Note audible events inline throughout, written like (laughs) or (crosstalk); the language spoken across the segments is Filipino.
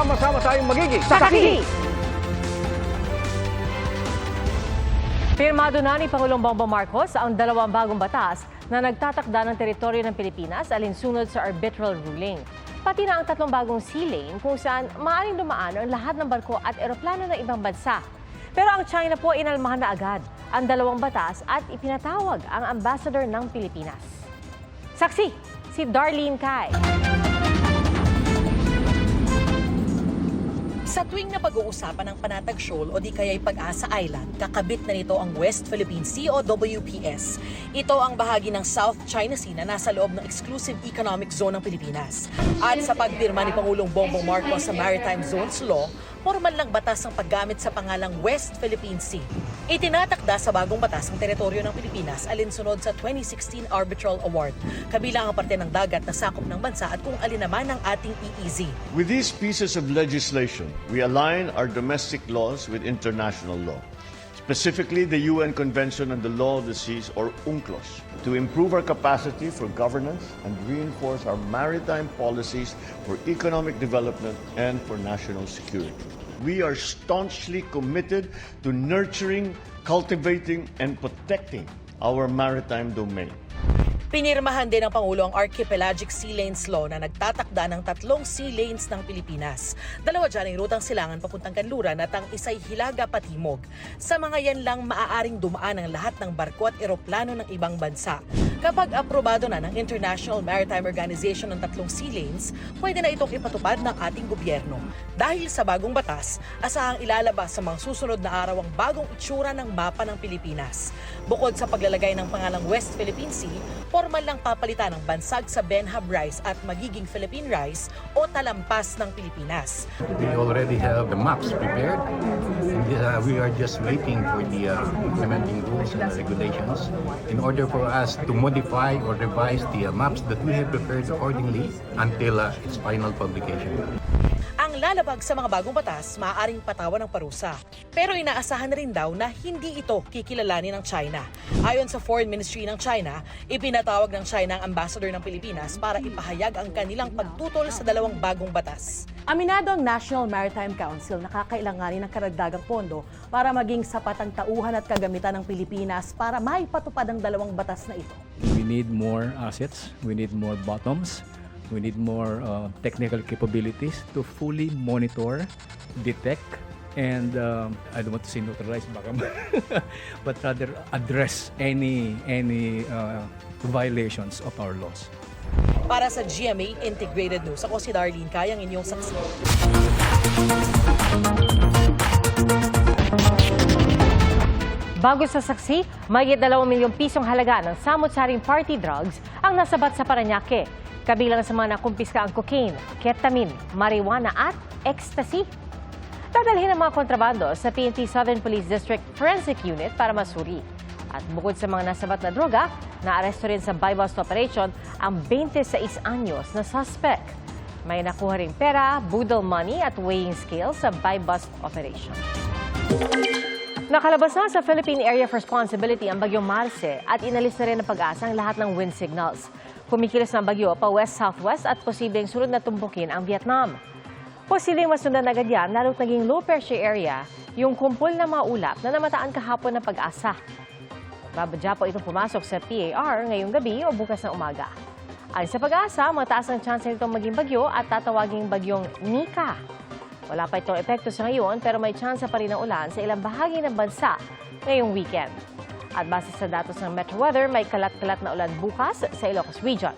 Sama-sama tayong magiging Saksi! Pirmado na ni Pangulong Bongbong Marcos ang dalawang bagong batas na nagtatakda ng teritoryo ng Pilipinas alinsunod sa arbitral ruling. Pati na ang tatlong bagong sea lane kung saan maaaring dumaan ang lahat ng barko at eroplano ng ibang bansa. Pero ang China po inalmahan na agad ang dalawang batas at ipinatawag ang ambassador ng Pilipinas. Saksi, si Darlene Kai. Sa tuwing na pag-uusapan ng Panatag Shoal o di kaya'y Pag-asa Island, kakabit na nito ang West Philippine Sea o WPS. Ito ang bahagi ng South China Sea na nasa loob ng Exclusive Economic Zone ng Pilipinas. At sa pagpirma ni Pangulong Bongbong Marcos sa Maritime Zones Law, formal lang batas ang paggamit sa pangalang West Philippine Sea. Itinatakda sa bagong batas ang teritoryo ng Pilipinas alinsunod sa 2016 Arbitral Award. Kabilang ang parte ng dagat na sakop ng bansa at kung alin naman ang ating EEZ. With these pieces of legislation, we align our domestic laws with international law, specifically the UN Convention on the Law of the Seas, or UNCLOS, to improve our capacity for governance and reinforce our maritime policies for economic development and for national security. We are staunchly committed to nurturing, cultivating, and protecting our maritime domain. Pinirmahan din ng Pangulo ang Archipelagic Sea Lanes Law na nagtatakda ng tatlong sea lanes ng Pilipinas. Dalawa dyan ay rutang silangan papuntang Kanluran at ang isa'y Hilaga Patimog. Sa mga yan lang maaaring dumaan ang lahat ng barko at eroplano ng ibang bansa. Kapag aprobado na ng International Maritime Organization ng tatlong sea lanes, pwede na itong ipatupad ng ating gobyerno. Dahil sa bagong batas, asahang ilalabas sa mga susunod na araw ang bagong itsura ng mapa ng Pilipinas. Bukod sa paglalagay ng pangalang West Philippine Sea, formal lang papalitan ng bansag sa Benhab Rice at magiging Philippine Rice o talampas ng Pilipinas. We already have the maps prepared. And, uh, we are just waiting for the uh, implementing rules and regulations in order for us to modify or revise the uh, maps that we have prepared accordingly until uh, its final publication. Lalabag sa mga bagong batas, maaaring patawan ng parusa. Pero inaasahan na rin daw na hindi ito kikilalanin ng China. Ayon sa Foreign Ministry ng China, ipinatawag ng China ang ambassador ng Pilipinas para ipahayag ang kanilang pagtutol sa dalawang bagong batas. Aminado ang National Maritime Council na kakailanganin ng karagdagang pondo para maging sapat ang tauhan at kagamitan ng Pilipinas para maipatupad ang dalawang batas na ito. We need more assets, we need more bottoms, we need more uh, technical capabilities to fully monitor, detect, and um, I don't want to say neutralize, baka (laughs) but rather address any any uh, violations of our laws. Para sa GMA Integrated News, ako si Darlene Kayang inyong saksi. Bago sa saksi, may 2 milyong pisong halaga ng samot-saring party drugs ang nasabat sa Paranaque. Kabilang sa mga nakumpiska ang cocaine, ketamine, marijuana at ecstasy. Dadalhin ang mga kontrabando sa PNP Southern Police District Forensic Unit para masuri. At bukod sa mga nasabat na droga, naaresto rin sa buy-bust operation ang 26 anyos na suspect. May nakuha ring pera, boodle money at weighing scale sa buy-bust operation. Nakalabas na sa Philippine Area of Responsibility ang bagyong Marce at inalis na rin ng pag-asa ang lahat ng wind signals. Kumikilos ng bagyo pa west-southwest at posibleng sunod na tumbukin ang Vietnam. Posibleng masundan agad yan lalo't naging low pressure area yung kumpol na mga ulap na namataan kahapon ng pag-asa. Babadya po itong pumasok sa PAR ngayong gabi o bukas na umaga. Ayon sa pag-asa, mataas ang chance nitong maging bagyo at tatawaging bagyong Nika. Wala pa itong epekto sa ngayon pero may tsansa pa rin ng ulan sa ilang bahagi ng bansa ngayong weekend. At base sa datos ng Metro Weather, may kalat-kalat na ulan bukas sa Ilocos Region.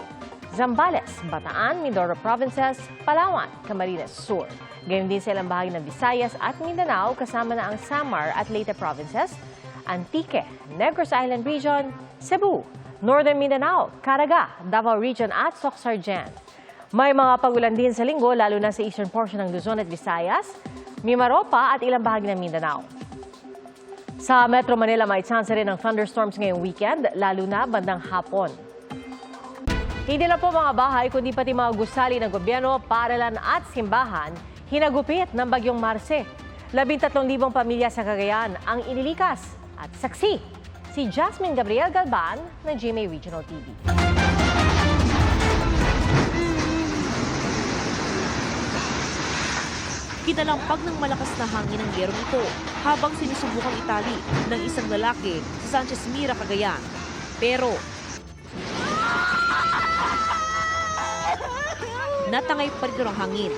Zambales, Bataan, Mindoro Provinces, Palawan, Camarines Sur. Gayon din sa ilang bahagi ng Visayas at Mindanao kasama na ang Samar at Leyte Provinces, Antique, Negros Island Region, Cebu, Northern Mindanao, Caraga, Davao Region at Socsargen. May mga pagulan din sa linggo lalo na sa eastern portion ng Luzon at Visayas, Mimaropa at ilang bahagi ng Mindanao. Sa Metro Manila may chance rin ng thunderstorms ngayong weekend, lalo na bandang hapon. Hindi lang po mga bahay, kundi pati mga gusali ng gobyerno, paaralan at simbahan, hinagupit ng bagyong Marce. 13,000 pamilya sa Cagayan ang inilikas. At saksi, si Jasmine Gabriel Galban ng GMA Regional TV. Kinalampag ng malakas na hangin ng yerong ito habang sinusubukang itali ng isang lalaki sa Sanchez Mira, Cagayan. Pero natangay pa rin ang hangin.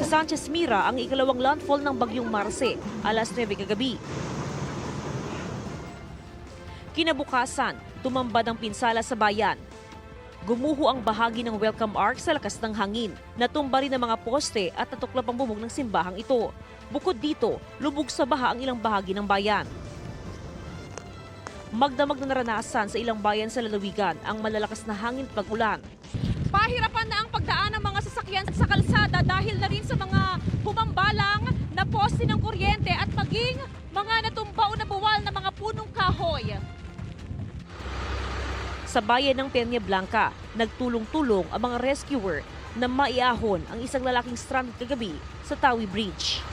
Sa Sanchez Mira, ang ikalawang landfall ng bagyong Marce, alas 9 kagabi. Kinabukasan, tumambad ang pinsala sa bayan. Gumuho ang bahagi ng welcome arc sa lakas ng hangin. Natumba rin ang mga poste at natuklap ang bubog ng simbahang ito. Bukod dito, lubog sa baha ang ilang bahagi ng bayan. Magdamag na naranasan sa ilang bayan sa lalawigan ang malalakas na hangin at pag-ulan. Pahirapan na ang pagdaan ng mga sasakyan sa kalsada dahil na rin sa mga humambalang na poste ng kuryente at maging mga natumba o nabuwal na mga punong kahoy. Sa bayan ng Peña Blanca, nagtulong-tulong ang mga rescuer na maiahon ang isang lalaking stranded kagabi sa Tawi Bridge.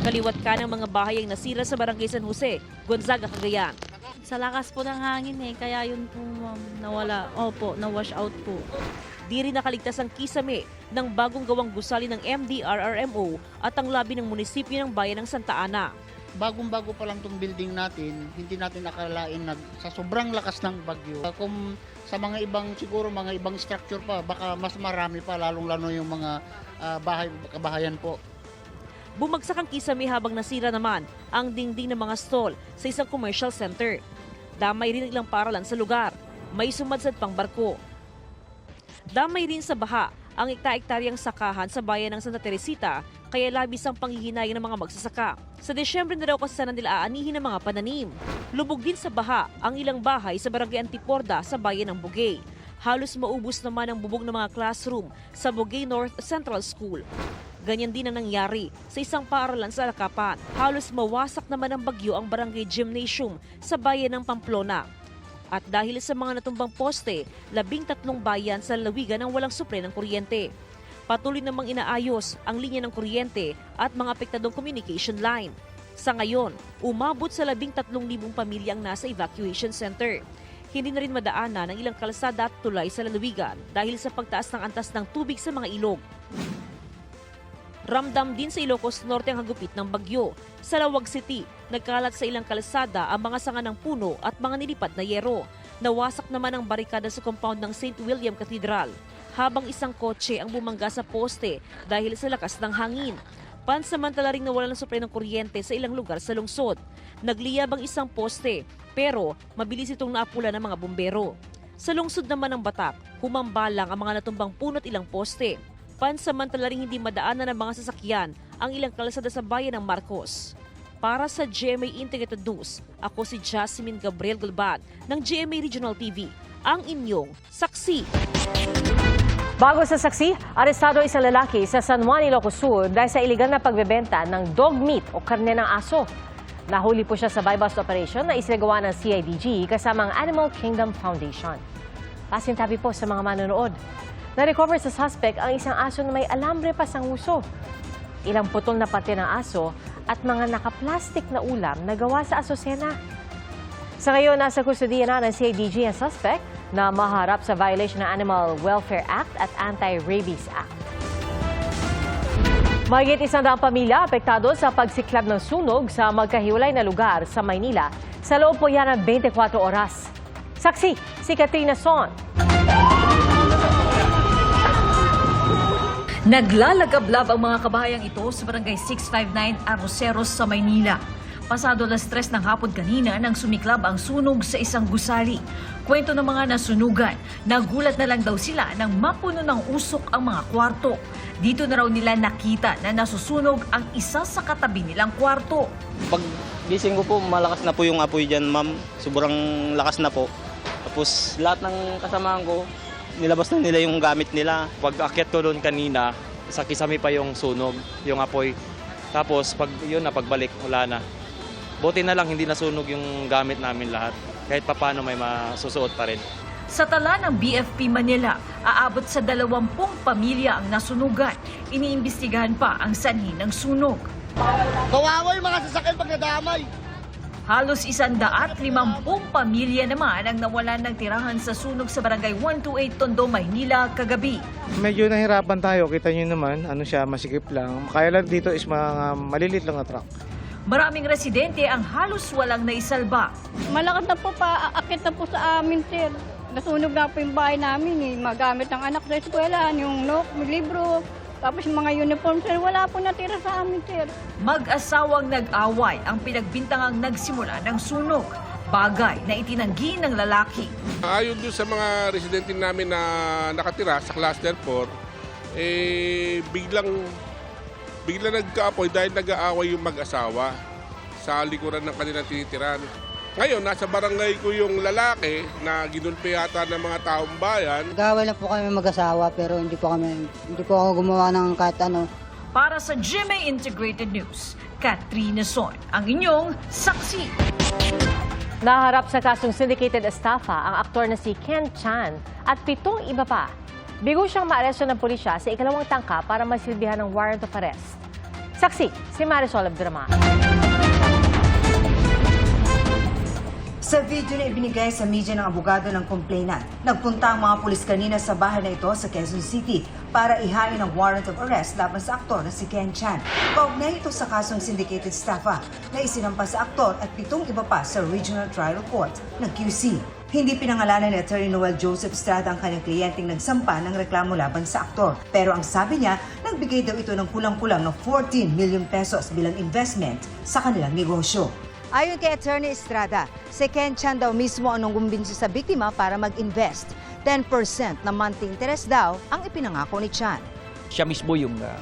Kaliwat ka ng mga bahay ang nasira sa Barangay San Jose, Gonzaga, Cagayan. Sa lakas po ng hangin eh, kaya yun po ma'am, nawala. Opo, na-wash out po. Di rin nakaligtas ang kisame ng bagong gawang gusali ng MDRRMO at ang labi ng munisipyo ng bayan ng Santa Ana. Bagong-bago pa lang tong building natin, hindi natin nakalain na sa sobrang lakas ng bagyo. Kung sa mga ibang siguro mga ibang structure pa, baka mas marami pa lalong lalo yung mga ah, bahay kabahayan po. Bumagsak ang kisame habang nasira naman ang dingding ng mga stall sa isang commercial center. Damay rin ang ilang paralan sa lugar. May sumadsad pang barko. Damay rin sa baha ang ekta-ektaryang sakahan sa bayan ng Santa Teresita kaya labis ang panghihinayang ng mga magsasaka. Sa Desyembre na raw kasi sana nila aanihin ang mga pananim. Lubog din sa baha ang ilang bahay sa barangay Antiporda sa bayan ng Bugay. Halos maubos naman ang bubog ng mga classroom sa Bugay North Central School. Ganyan din ang nangyari sa isang paaralan sa Alakapan. Halos mawasak naman ng bagyo ang barangay gymnasium sa bayan ng Pamplona. At dahil sa mga natumbang poste, labing tatlong bayan sa lalawigan ang walang supre ng kuryente. Patuloy namang inaayos ang linya ng kuryente at mga apektadong communication line. Sa ngayon, umabot sa labing tatlong libong pamilya ang nasa evacuation center. Hindi na rin madaanan ang ilang kalsada at tulay sa lalawigan dahil sa pagtaas ng antas ng tubig sa mga ilog. Ramdam din sa Ilocos Norte ang hagupit ng bagyo. Sa Lawag City, nagkalat sa ilang kalsada ang mga sanga ng puno at mga nilipat na yero. Nawasak naman ang barikada sa compound ng St. William Cathedral, habang isang kotse ang bumangga sa poste dahil sa lakas ng hangin. Pansamantala ring nawala ng supply ng kuryente sa ilang lugar sa lungsod. Nagliyab ang isang poste, pero mabilis itong naapula ng mga bumbero. Sa lungsod naman ng Batak, humambalang ang mga natumbang puno at ilang poste. Pansamantala ring hindi madaanan ng mga sasakyan ang ilang kalsada sa bayan ng Marcos. Para sa GMA Integrated News, ako si Jasmine Gabriel Gulbad ng GMA Regional TV, ang inyong saksi. Bago sa saksi, arestado isang lalaki sa San Juan, Ilocos Sur dahil sa iligal na pagbebenta ng dog meat o karne ng aso. Nahuli po siya sa buy-bust operation na isinagawa ng CIDG kasama ang Animal Kingdom Foundation. Pasintabi po sa mga manonood. Na-recover sa suspect ang isang aso na may alambre pa sa nguso. Ilang putol na pati ng aso at mga nakaplastik na ulam na gawa sa asosena. Sa ngayon, nasa kustudiya na ng CIDG ang suspect na maharap sa violation ng Animal Welfare Act at Anti-Rabies Act. Mahigit isang daang pamilya apektado sa pagsiklab ng sunog sa magkahiwalay na lugar sa Maynila sa loob po yan ng 24 oras. Saksi, si Katrina Son. Naglalagablab ang mga kabayang ito sa barangay 659 Arroceros sa Maynila. Pasado las tres ng hapon kanina nang sumiklab ang sunog sa isang gusali. Kwento ng mga nasunugan, nagulat na lang daw sila nang mapuno ng usok ang mga kwarto. Dito na raw nila nakita na nasusunog ang isa sa katabi nilang kwarto. Pag gising ko po, malakas na po yung apoy dyan, ma'am. Sobrang lakas na po. Tapos lahat ng kasamahan ko, nilabas na nila yung gamit nila. Pag akyat ko doon kanina, sa kisame pa yung sunog, yung apoy. Tapos pag yun na pagbalik, wala na. Buti na lang hindi nasunog yung gamit namin lahat. Kahit papano may masusuot pa rin. Sa tala ng BFP Manila, aabot sa dalawampung pamilya ang nasunugan. Iniimbestigahan pa ang sanhi ng sunog. Kawawa yung mga sasakyan pag nadamay. Halos isandaat limampung pamilya naman ang nawalan ng tirahan sa sunog sa barangay 128 Tondo, Maynila kagabi. Medyo nahirapan tayo, kita nyo naman, ano siya, masikip lang. Kaya lang dito is mga malilit lang na truck. Maraming residente ang halos walang naisalba. Malakas na po pa, aakit na po sa amin, sir. Nasunog na po yung bahay namin, eh. Magamit ng anak sa eskwela, yung nok, libro, tapos yung mga uniform, sir. Wala po natira sa amin, sir. Mag-asawang nag-away ang pinagbintangang nagsimula ng sunog. Bagay na itinanggi ng lalaki. Ayon doon sa mga residente namin na nakatira sa cluster 4, eh biglang bigla nagkaapoy dahil nag-aaway yung mag-asawa sa likuran ng kanilang tinitiran. Ngayon, nasa barangay ko yung lalaki na ginulpi yata ng mga taong bayan. Nag-away lang po kami mag-asawa pero hindi po kami hindi po ako gumawa ng kahit ano. Para sa GMA Integrated News, Katrina Son, ang inyong saksi. Naharap sa kasong syndicated estafa ang aktor na si Ken Chan at pitong iba pa. Bigo siyang maaresto ng pulisya sa ikalawang tangka para masilbihan ng warrant of arrest. Saksi, si Marisol Abdrama. Sa video na ibinigay sa media ng abogado ng complainant, nagpunta ang mga pulis kanina sa bahay na ito sa Quezon City para ihain ang warrant of arrest laban sa aktor na si Ken Chan. Kaugnay ito sa kasong syndicated staffa na isinampa sa aktor at pitong iba pa sa Regional Trial Court ng QC. Hindi pinangalanan ni Attorney Noel Joseph Estrada ang kanyang kliyenteng nagsampa ng reklamo laban sa aktor. Pero ang sabi niya, nagbigay daw ito ng kulang-kulang ng 14 million pesos bilang investment sa kanilang negosyo. Ayon kay Attorney Estrada, si Ken Chan daw mismo ang nanggumbinsi sa biktima para mag-invest. 10% na monthly interest daw ang ipinangako ni Chan. siya mismo yung ah,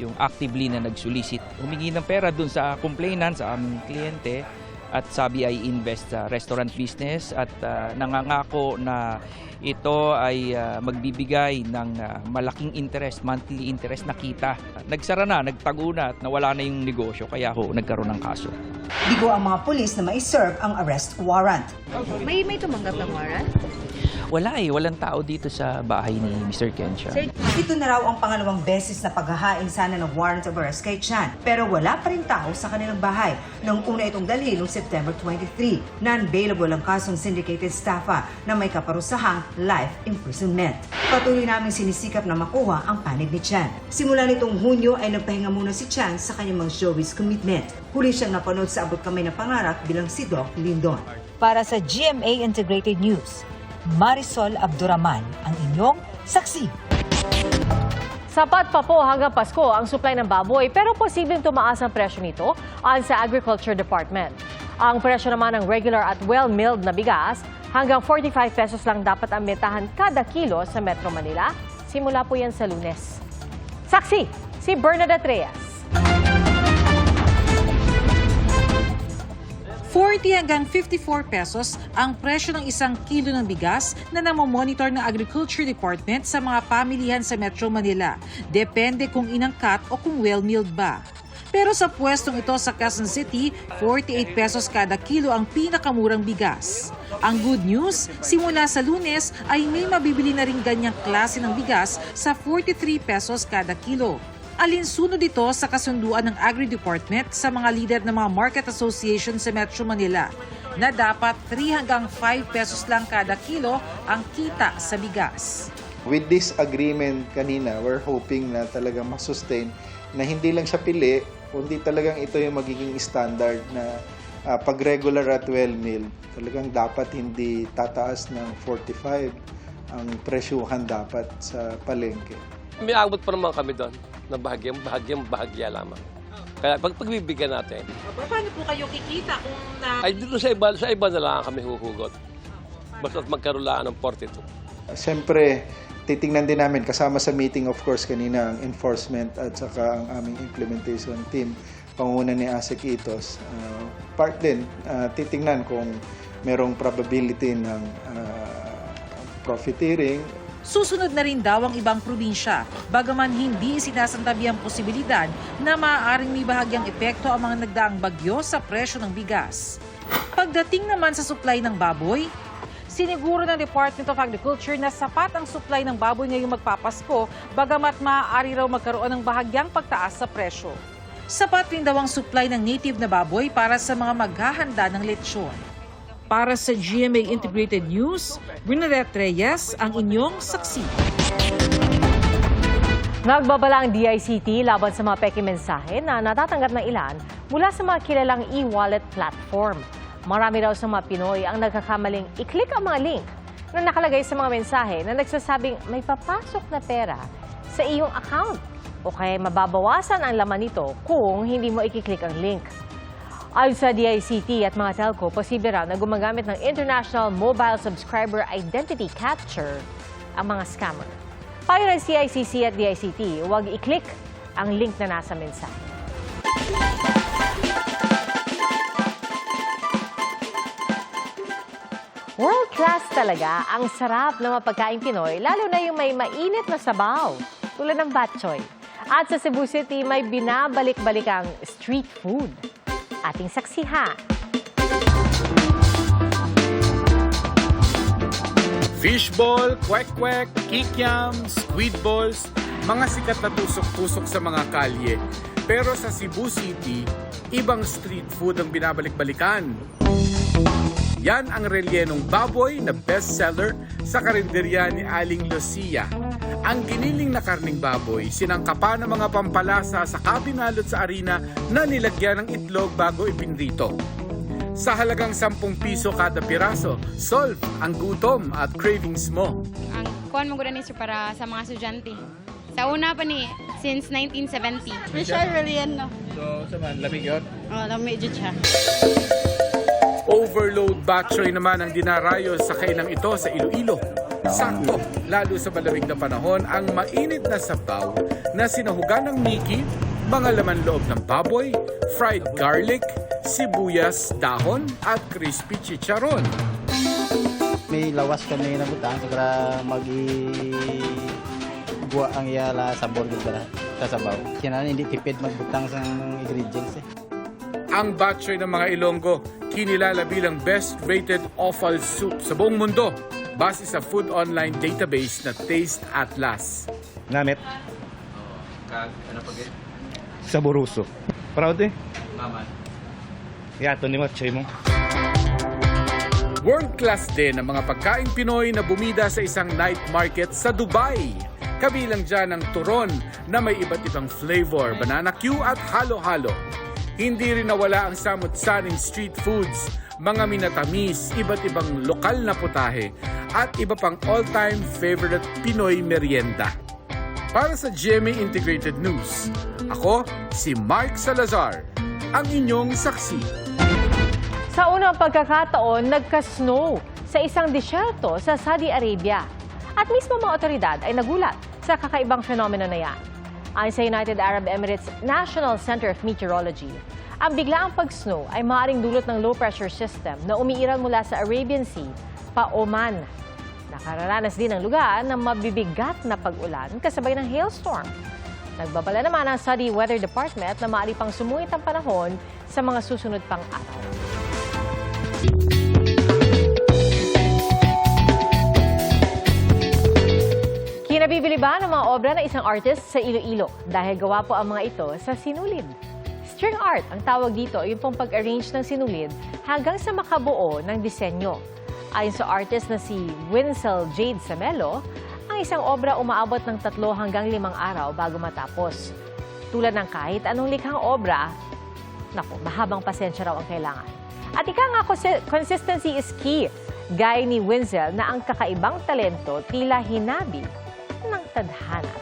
yung actively na nagsulisit. Humingi ng pera dun sa complainant, sa aming kliyente at sabi ay invest sa restaurant business at ah, nangangako na ito ay ah, magbibigay ng ah, malaking interest, monthly interest na kita. Nagsara na, nagtago na at nawala na yung negosyo kaya ho nagkaroon ng kaso. Bigo ang mga pulis na mai-serve ang arrest warrant. May may tumanggap ng warrant? Wala eh, walang tao dito sa bahay ni Mr. Kensha. Ito na raw ang pangalawang beses na paghahain sana ng warrant of arrest kay Chan. Pero wala pa rin tao sa kanilang bahay nung una itong dalhin noong September 23. Non-bailable ang kasong syndicated staffa na may kaparusahang life imprisonment. Patuloy namin sinisikap na makuha ang panig ni Chan. Simula nitong Hunyo ay nagpahinga muna si Chan sa kanyang mga showbiz commitment. Huli siyang napanood sa abot kamay na pangarap bilang si Doc Lindon. Para sa GMA Integrated News, Marisol Abduraman, ang inyong saksi. Sapat pa po hanggang Pasko ang supply ng baboy pero posibleng tumaas ang presyo nito ayon sa Agriculture Department. Ang presyo naman ng regular at well-milled na bigas hanggang 45 pesos lang dapat ang bentahan kada kilo sa Metro Manila. Simula po yan sa lunes. Saksi, si Bernadette Reyes. 40 hanggang 54 pesos ang presyo ng isang kilo ng bigas na namomonitor ng Agriculture Department sa mga pamilihan sa Metro Manila. Depende kung inangkat o kung well-milled ba. Pero sa pwestong ito sa Quezon City, 48 pesos kada kilo ang pinakamurang bigas. Ang good news, simula sa lunes ay may mabibili na rin ganyang klase ng bigas sa 43 pesos kada kilo. Alinsunod ito sa kasunduan ng Agri-Department sa mga leader ng mga market association sa Metro Manila na dapat 3 hanggang 5 pesos lang kada kilo ang kita sa bigas. With this agreement kanina, we're hoping na talagang masustain na hindi lang siya pili, kundi talagang ito yung magiging standard na ah, pag regular at well-milled, talagang dapat hindi tataas ng 45 ang presyuhan dapat sa palengke. May abot pa naman kami doon na bahagyang bahagyang bahagya lamang. Kaya pag pagbibigyan natin, Paano po kayo kikita kung na... ay dito sa iba, sa iba na lang kami huhugot. Basta't magkarolaan ng 42. Siyempre, titingnan din namin kasama sa meeting of course kanina ang enforcement at saka ang aming implementation team panguna ni ASEC Itos. Uh, part din, uh, titingnan kung merong probability ng uh, profiteering Susunod na rin daw ang ibang probinsya, bagaman hindi sinasantabi ang posibilidad na maaaring may bahagyang epekto ang mga nagdaang bagyo sa presyo ng bigas. Pagdating naman sa supply ng baboy, siniguro ng Department of Agriculture na sapat ang supply ng baboy ngayong magpapasko, bagamat maaari raw magkaroon ng bahagyang pagtaas sa presyo. sapat rin daw ang supply ng native na baboy para sa mga maghahanda ng lechon. Para sa GMA Integrated News, Bernadette Reyes ang inyong saksi. Nagbabala ang DICT laban sa mga peke mensahe na natatanggap ng ilan mula sa mga kilalang e-wallet platform. Marami raw sa mga Pinoy ang nagkakamaling i-click ang mga link na nakalagay sa mga mensahe na nagsasabing may papasok na pera sa iyong account o kaya mababawasan ang laman nito kung hindi mo i-click ang link. Ayon sa DICT at mga telco, posible raw na gumagamit ng International Mobile Subscriber Identity Capture ang mga scammer. Payo ng CICC at DICT, huwag i-click ang link na nasa mensahe. World class talaga ang sarap ng mga pagkain Pinoy, lalo na yung may mainit na sabaw, tulad ng batchoy. At sa Cebu City, may binabalik-balikang street food. Ating saksihan. Fishball, kwek-kwek, kikiam, squid balls, mga sikat na tusok-tusok sa mga kalye. Pero sa Cebu City, ibang street food ang binabalik-balikan. Yan ang relyenong baboy na bestseller sa karinderya ni Aling Lucia. Ang giniling na karning baboy, sinangkapan ng mga pampalasa sa kabinalot sa arena na nilagyan ng itlog bago ipinrito. Sa halagang 10 piso kada piraso, solve ang gutom at cravings mo. ang kuan mo ni sir para sa mga estudyante. Sa una pa ni since 1970. Special really yan, no? So, saman, lamig yun? Oh, lamig dyan siya. Overload battery naman ang dinarayo sa kailang ito sa Iloilo. Sakto, lalo sa malamig na panahon, ang mainit na sabaw na sinahugan ng Mickey, mga laman loob ng baboy, fried garlic, sibuyas, dahon at crispy chicharon. May lawas kami na butang para magi buwa ang iyala sabor gud para sa sabaw. Kinanan hindi tipid magbutang sa ingredients eh. Ang batchoy ng mga Ilonggo, kinilala bilang best-rated offal soup sa buong mundo base sa food online database na Taste Atlas. Namit, Ano pag saburuso. Proud eh. Maman. Yato ni Machay mo. World-class din ang mga pagkaing Pinoy na bumida sa isang night market sa Dubai. Kabilang dyan ang turon na may iba't ibang flavor, banana Q at halo-halo. Hindi rin nawala ang samut-saring street foods, mga minatamis, iba't ibang lokal na putahe, at iba pang all-time favorite Pinoy merienda. Para sa GMA Integrated News, ako si Mark Salazar, ang inyong saksi. Sa unang pagkakataon, nagka-snow sa isang disyerto sa Saudi Arabia. At mismo mga otoridad ay nagulat sa kakaibang fenomeno na yan. Ayon sa United Arab Emirates National Center of Meteorology, ang biglaang pag-snow ay maaaring dulot ng low-pressure system na umiiral mula sa Arabian Sea pa Oman. Nakararanas din ang lugar ng mabibigat na pag-ulan kasabay ng hailstorm. Nagbabala naman ang Saudi Weather Department na maaari pang sumungit ang panahon sa mga susunod pang araw. Kinabibili ba ng mga obra ng isang artist sa Iloilo dahil gawa po ang mga ito sa sinulid? String art ang tawag dito, yung pong pag-arrange ng sinulid hanggang sa makabuo ng disenyo. Ayon sa artist na si Winsel Jade Samelo, ang isang obra umaabot ng tatlo hanggang limang araw bago matapos. Tulad ng kahit anong likhang obra, naku, mahabang pasensya raw ang kailangan. At ika nga, consi- consistency is key. Gaya ni Winsel na ang kakaibang talento tila hinabi ng tadhana.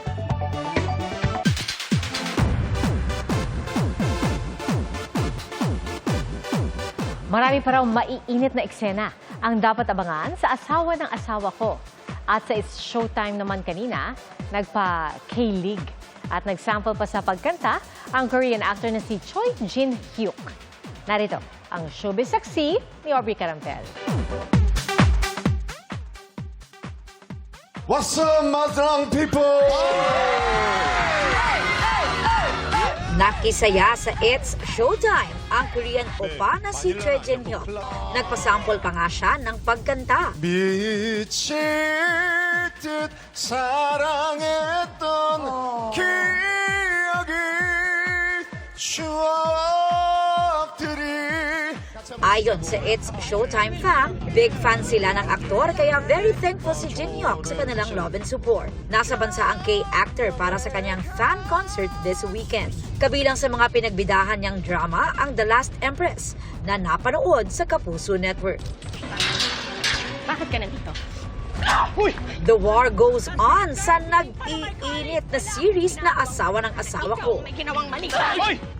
Marami pa raw maiinit na eksena ang dapat abangan sa asawa ng asawa ko. At sa It's Showtime naman kanina, nagpa-K-League at nagsample pa sa pagkanta ang Korean actor na si Choi Jin Hyuk. Narito ang showbiz saksi ni Aubrey Carampel. What's up, Madrang people? Nakisaya sa It's Showtime ang Korean opa na si Choi Jin Hyuk. Nagpasample pa nga siya ng pagkanta. 미칠 듯 사랑했던 기억이 추억들이 Ayon sa It's Showtime fam, big fan sila ng aktor kaya very thankful si Jin Hyuk sa kanilang love and support. Nasa bansa ang K-actor para sa kanyang fan concert this weekend. Kabilang sa mga pinagbidahan niyang drama ang The Last Empress na napanood sa Kapuso Network. Bakit ka nandito? The War Goes On sa nag-iinit na series na asawa ng asawa ko.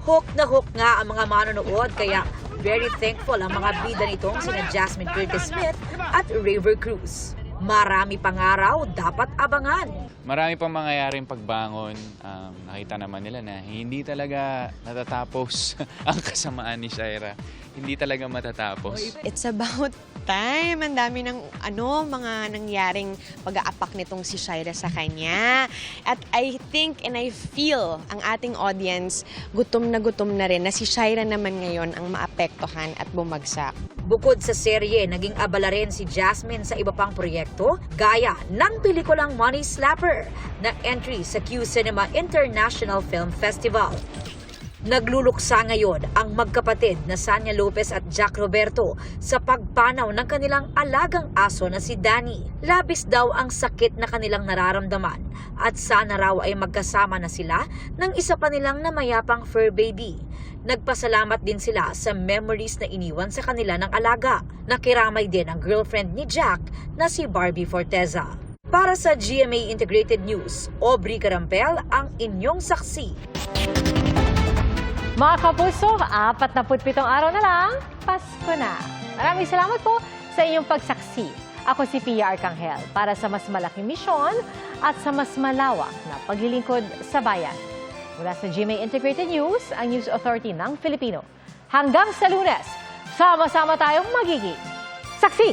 Hook na hook nga ang mga manonood kaya very thankful ang mga bida nitong sina Jasmine Curtis Smith at River Cruz. Marami pang araw dapat abangan. Marami pang mangyayaring pagbangon. Um, nakita naman nila na hindi talaga natatapos (laughs) ang kasamaan ni Shaira. Hindi talaga matatapos. It's about time. Ang dami ng ano, mga nangyaring pag-aapak nitong si Shaira sa kanya. At I think and I feel ang ating audience gutom na gutom na rin na si Shaira naman ngayon ang maapektuhan at bumagsak. Bukod sa serye, naging abala rin si Jasmine sa iba pang proyekto gaya ng pelikulang Money Slapper na entry sa Q Cinema International Film Festival. Nagluluksa ngayon ang magkapatid na Sanya Lopez at Jack Roberto sa pagpanaw ng kanilang alagang aso na si Danny. Labis daw ang sakit na kanilang nararamdaman at sana raw ay magkasama na sila ng isa pa nilang namayapang fur baby. Nagpasalamat din sila sa memories na iniwan sa kanila ng alaga. Nakiramay din ang girlfriend ni Jack na si Barbie Forteza. Para sa GMA Integrated News, Aubrey Carampel ang inyong saksi. Mga kapuso, 47 araw na lang, Pasko na. Maraming salamat po sa inyong pagsaksi. Ako si Pia Arcangel para sa mas malaking misyon at sa mas malawak na paglilingkod sa bayan. Mula sa GMA Integrated News, ang News Authority ng Filipino. Hanggang sa lunes, sama-sama tayong magiging saksi!